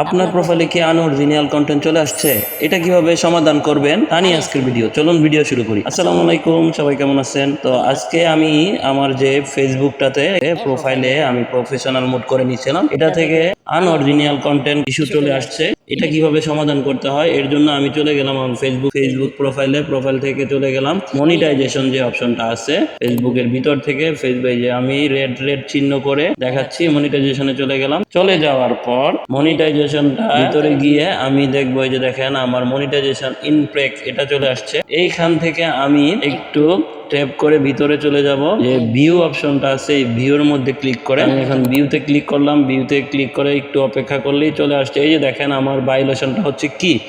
আপনার প্রোফাইলে কি আনঅরিজিনাল কন্টেন্ট চলে আসছে? এটা কীভাবে সমাধান করবেন? তা নিয়ে আজকের ভিডিও চলুন ভিডিও শুরু করি। আসসালামু আলাইকুম, সবাই কেমন আছেন? তো আজকে আমি আমার যে ফেসবুকটাতে প্রোফাইলে আমি প্রফেশনাল মোড করে নিয়েছিলাম। এটা থেকে আনঅরিজিনাল কন্টেন্ট ইস্যু চলে আসছে। এটা কীভাবে সমাধান করতে হয়? এর জন্য আমি চলে গেলাম আমার ফেসবুক ফেসবুক প্রোফাইলে প্রোফাইল থেকে চলে গেলাম। মনিটাইজেশন যে অপশনটা আছে ফেসবুকের ভিতর থেকে ফেসবুক যে আমি রেড রেড চিহ্ন করে দেখাচ্ছি মনিটাইজেশনে চলে গেলাম। চলে যাওয়ার পর মনিটাইজেশনটা ভিতরে গিয়ে আমি দেখব যে দেখেন আমার মনিটাইজেশন ইনপ্রেক এটা চলে আসছে। এইখান থেকে আমি একটু ট্যাপ করে ভিতরে চলে যাব। যে ভিউ অপশনটা আছে, এই ভিউর মধ্যে ক্লিক করে, আমি এখন ভিউতে ক্লিক করলাম। ভিউতে ক্লিক করে একটু অপেক্ষা করলেই চলে আসছে। এই যে দেখেন আমার ভাইলেশনটা হচ্ছে কি?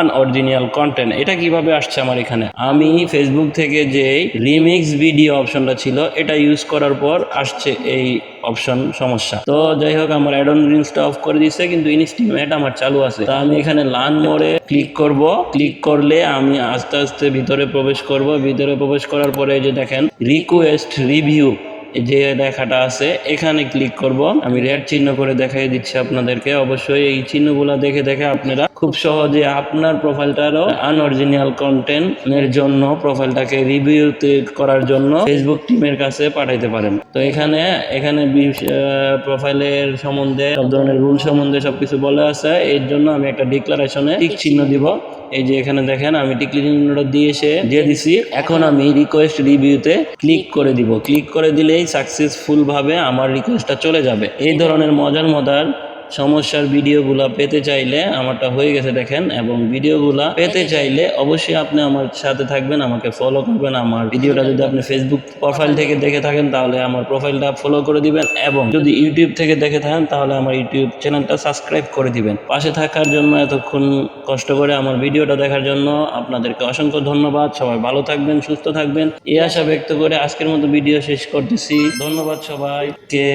আনঅরিজিনাল কন্টেন্ট এটা কীভাবে আসছে আমার এখানে? আমি ফেসবুক থেকে যে রিমিক্স ভিডিও অপশনটা ছিল, এটা ইউজ করার পর আসছে এই অপশন সমস্যা। তো যাই হোক, আমার অ্যাড অন রিলসটা অফ করে দিছে, কিন্তু ইনস্টিমেট আমার চালু আছে। তো আমি এখানে লান মোড়ে ক্লিক করব। ক্লিক করলে আমি আস্তে আস্তে ভিতরে প্রবেশ করব। ভিতরে প্রবেশ করার পরে যে দেখেন রিকোয়েস্ট রিভিউ যে লেখাটা আছে, এখানে ক্লিক করব। আমি রেড চিহ্ন করে দেখাই দিচ্ছি আপনাদেরকে। অবশ্যই এই চিহ্নগুলো দেখে দেখে আপনারা খুব সহজে আপনার প্রোফাইলটারও আনঅরিজিনাল কন্টেন্টের জন্য প্রোফাইলটাকে রিভিউতে করার জন্য ফেসবুক টিমের কাছে পাঠাইতে পারেন। তো এখানে এখানে প্রোফাইলের সম্বন্ধে, সব ধরনের রুল সম্বন্ধে সবকিছু বলে আছে। এর জন্য আমি একটা ডিক্লারেশনে টিক চিহ্ন দিব। এই যে এখানে দেখেন, আমি টিকলি চিহ্নটা দিয়ে এসে দিয়ে দিছি। এখন আমি রিকোয়েস্ট রিভিউতে ক্লিক করে দিব। ক্লিক করে দিলেই সাকসেসফুলভাবে আমার রিকোয়েস্টটা চলে যাবে। এই ধরনের মজার মজার সমস্যার ভিডিওগুলা পেতে চাইলে আমারটা হয়ে গেছে দেখেন, এবং ভিডিওগুলা পেতে চাইলে অবশ্যই আপনি আমার সাথে থাকবেন, আমাকে ফলো করবেন, আমার ভিডিওটা যদি আপনি ফেসবুক প্রোফাইল থেকে দেখে থাকেন, তাহলে আমার প্রোফাইলটা ফলো করে দিবেন, এবং যদি ইউটিউব থেকে দেখে থাকেন, তাহলে আমার ইউটিউব চ্যানেলটা সাবস্ক্রাইব করে দিবেন। পাশে থাকার জন্য এতক্ষণ কষ্ট করে আমার ভিডিওটা দেখার জন্য আপনাদেরকে অসংখ্য ধন্যবাদ। সবাই ভালো থাকবেন, সুস্থ থাকবেন। এই আশা ব্যক্ত করে আজকের মতো ভিডিও শেষ করতেছি। ধন্যবাদ সবাইকে।